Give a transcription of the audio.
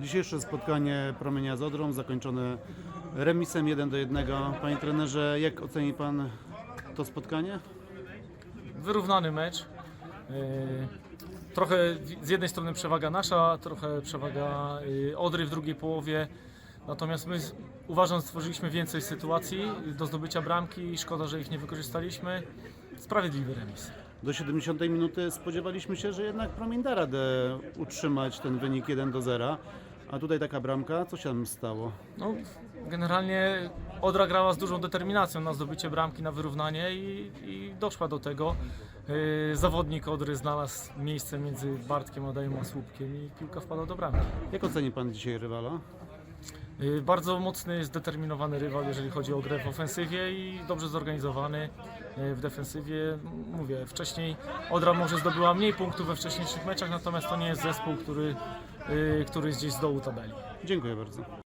Dzisiejsze spotkanie Promienia z Odrą zakończone remisem 1 do 1. Panie trenerze, jak oceni Pan to spotkanie? Wyrównany mecz. Yy, Trochę z jednej strony przewaga nasza, trochę przewaga yy, Odry w drugiej połowie. Natomiast my uważam, stworzyliśmy więcej sytuacji do zdobycia bramki i szkoda, że ich nie wykorzystaliśmy. Sprawiedliwy remis. Do 70 minuty spodziewaliśmy się, że jednak Promień da radę utrzymać ten wynik 1 do 0. A tutaj taka bramka, co się tam stało? No, generalnie Odra grała z dużą determinacją na zdobycie bramki, na wyrównanie i, i doszła do tego. Yy, Zawodnik Odry znalazł miejsce między Bartkiem Adajem a Słupkiem i piłka wpadła do bramki. Jak oceni Pan dzisiaj rywala? Y, Bardzo mocny, zdeterminowany rywal, jeżeli chodzi o grę w ofensywie i dobrze zorganizowany y, w defensywie. Mówię, wcześniej Odra może zdobyła mniej punktów we wcześniejszych meczach, natomiast to nie jest zespół, który, y, który jest gdzieś z dołu tabeli. Dziękuję bardzo.